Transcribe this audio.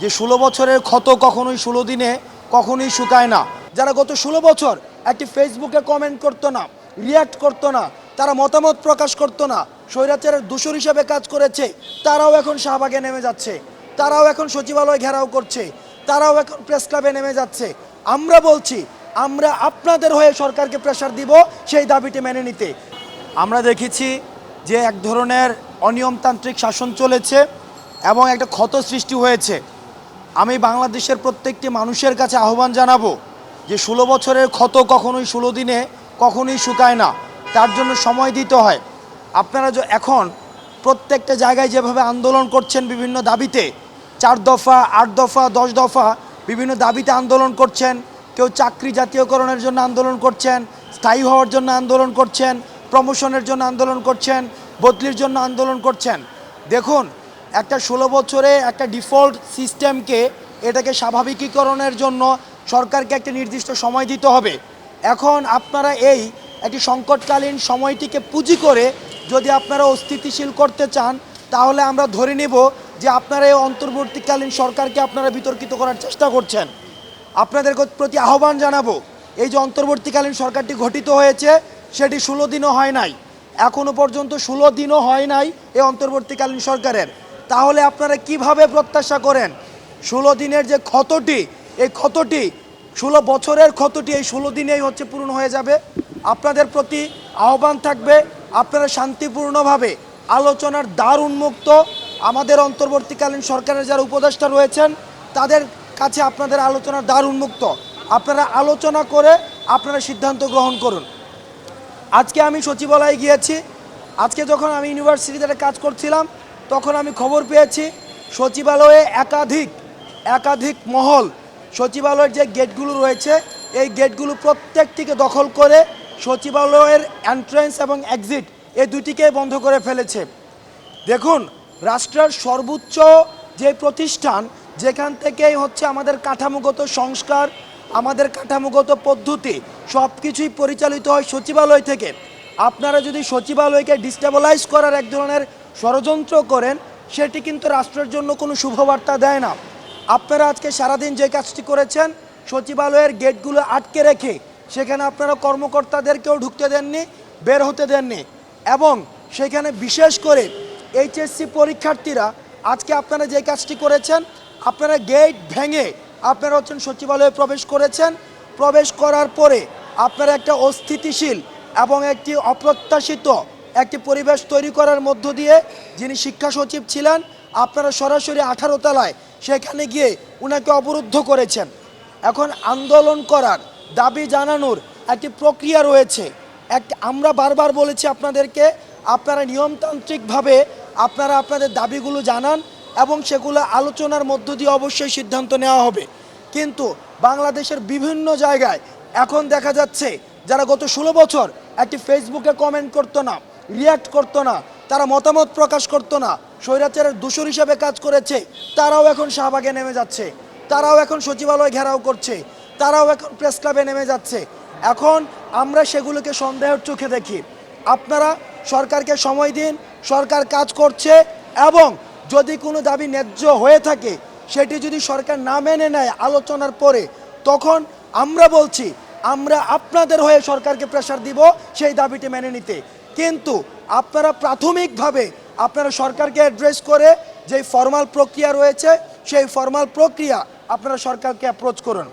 যে ষোলো বছরের ক্ষত কখনোই ষোলো দিনে, কখনোই শুকায় না। যারা গত ষোলো বছর একটি ফেসবুকে কমেন্ট করতো না রিয়াক্ট করতো না, তারা মতামত প্রকাশ করতো না, স্বৈরাচারের দূষর হিসেবে কাজ করেছে, তারাও এখন শাহবাগে নেমে যাচ্ছে, তারাও এখন সচিবালয় ঘেরাও করছে, তারাও এখন প্রেস ক্লাবে নেমে যাচ্ছে। আমরা বলছি, আমরা আপনাদের হয়ে সরকারকে প্রেশার দিব সেই দাবিটি মেনে নিতে। আমরা দেখেছি যে এক ধরনের অনিয়মতান্ত্রিক শাসন চলেছে এবং একটা ক্ষত সৃষ্টি হয়েছে। আমি বাংলাদেশের প্রত্যেকটি মানুষের কাছে আহ্বান জানাব যে ষোলো বছরের ক্ষত কখনোই ষোলো দিনে কখনোই শুকায় না। তার জন্য সময় দিতে হয়। আপনারা য- এখন প্রত্যেকটা জায়গায় যেভাবে আন্দোলন করছেন বিভিন্ন দাবিতে, চার দফা, আট দফা, দশ দফা বিভিন্ন দাবিতে আন্দোলন করছেন, কেউ চাকরি জাতীয়করণের জন্য আন্দোলন করছেন, স্থায়ী হওয়ার জন্য আন্দোলন করছেন প্রমোশনের জন্য আন্দোলন করছেন, বদলির জন্য আন্দোলন করছেন। দেখুন একটা ষোলো বছরে একটা ডিফল্ট সিস্টেমকে এটাকে স্বাভাবিকীকরণের জন্য সরকারকে একটা নির্দিষ্ট সময় দিতে হবে। এখন আপনারা এই একটি সংকটকালীন সময়টিকে পুঁজি করে যদি আপনারা অস্থিতিশীল করতে চান, তাহলে আমরা ধরে নেব যে আপনারা এই অন্তর্বর্তীকালীন সরকারকে আপনারা বিতর্কিত করার চেষ্টা করছেন। আপনাদের প্রতি আহ্বান জানাব, এই যে অন্তর্বর্তীকালীন সরকারটি গঠিত হয়েছে, সেটি ষোলো দিনও হয় নাই। এখনও পর্যন্ত ষোলো দিনও হয় নাই এই অন্তর্বর্তীকালীন সরকারের। তাহলে আপনারা কীভাবে প্রত্যাশা করেন? ষোলো দিনের যে ক্ষতটি, এই ক্ষতটি, ষোলো বছরের ক্ষতটি এই ষোলো দিনেই হচ্ছে পূরণ হয়ে যাবে। আপনাদের প্রতি আহ্বান থাকবে, আপনারা শান্তিপূর্ণভাবে আলোচনার দ্বার উন্মুক্ত, আমাদের অন্তর্বর্তীকালীন সরকারের যারা উপদেষ্টা রয়েছেন, তাদের কাছে আপনাদের আলোচনার দ্বার উন্মুক্ত। আপনারা আলোচনা করে আপনারা সিদ্ধান্ত গ্রহণ করুন। আজকে আমি সচিবালয়ে গিয়েছি, আজকে যখন আমি ইউনিভার্সিটিতে কাজ করছিলাম তখন আমি খবর পেয়েছি, সচিবালয়ে একাধিক একাধিক মহল, সচিবালয়ের যে গেটগুলো রয়েছে, এই গেটগুলো প্রত্যেকটিকে দখল করে সচিবালয়ের এন্ট্রেন্স এবং এক্সিট এই দুটিকে বন্ধ করে ফেলেছে। দেখুন, রাষ্ট্রের সর্বোচ্চ যে প্রতিষ্ঠান, যেখান থেকেই হচ্ছে আমাদের কাঠামোগত সংস্কার, আমাদের কাঠামোগত পদ্ধতি সব কিছুই পরিচালিত হয় সচিবালয় থেকে। আপনারা যদি সচিবালয়কে ডিস্টেবলাইজ করার এক ধরনের ষড়যন্ত্র করেন, সেটি কিন্তু রাষ্ট্রের জন্য কোনো শুভবার্তা দেয় না। আপনারা আজকে সারাদিন যে কাজটি করেছেন, সচিবালয়ের গেটগুলো আটকে রেখে সেখানে আপনারা কর্মকর্তাদেরকেও ঢুকতে দেননি, বের হতে দেননি এবং সেখানে বিশেষ করে এইচএসসি পরীক্ষার্থীরা আজকে আপনারা যে কাজটি করেছেন, আপনারা গেট ভেঙে আপনারা হচ্ছেন সচিবালয়ে প্রবেশ করেছেন। প্রবেশ করার পরে আপনারা একটা অস্থিতিশীল এবং একটি অপ্রত্যাশিত একটি পরিবেশ তৈরি করার মধ্য দিয়ে যিনি শিক্ষা সচিব ছিলেন, আপনারা সরাসরি আঠারো তলায় সেখানে গিয়ে উনাকে অবরুদ্ধ করেছেন। এখন আন্দোলন করার, দাবি জানানোর একটি প্রক্রিয়া রয়েছে। এক, আমরা বারবার বলেছি আপনাদেরকে, আপনারা নিয়মতান্ত্রিকভাবে আপনারা আপনাদের দাবিগুলো জানান এবং সেগুলো আলোচনার মধ্য দিয়ে অবশ্যই সিদ্ধান্ত নেওয়া হবে। কিন্তু বাংলাদেশের বিভিন্ন জায়গায় এখন দেখা যাচ্ছে, যারা গত ষোলো বছর একটি ফেসবুকে কমেন্ট করতো না রিয়াক্ট করতো না, তারা মতামত প্রকাশ করতো না, স্বৈরাচারের দূষর হিসেবে কাজ করেছে, তারাও এখন শাহবাগে নেমে যাচ্ছে, তারাও এখন সচিবালয় ঘেরাও করছে, তারাও এখন প্রেস ক্লাবে নেমে যাচ্ছে। এখন আমরা সেগুলোকে সন্দেহের চোখে দেখি। আপনারা সরকারকে সময় দিন, সরকার কাজ করছে এবং যদি কোনো দাবি ন্যায্য হয়ে থাকে, সেটি যদি সরকার না মেনে নেয় আলোচনার পরে, তখন আমরা বলছি, আমরা আপনাদের হয়ে সরকারকে প্রেশার দিব সেই দাবিটি মেনে নিতে। কিন্তু আপনারা প্রাথমিকভাবে আপনারা সরকারকে অ্যাড্রেস করে যে ফর্মাল প্রক্রিয়া রয়েছে, সেই ফর্মাল প্রক্রিয়া আপনারা সরকারকে অ্যাপ্রোচ করুন।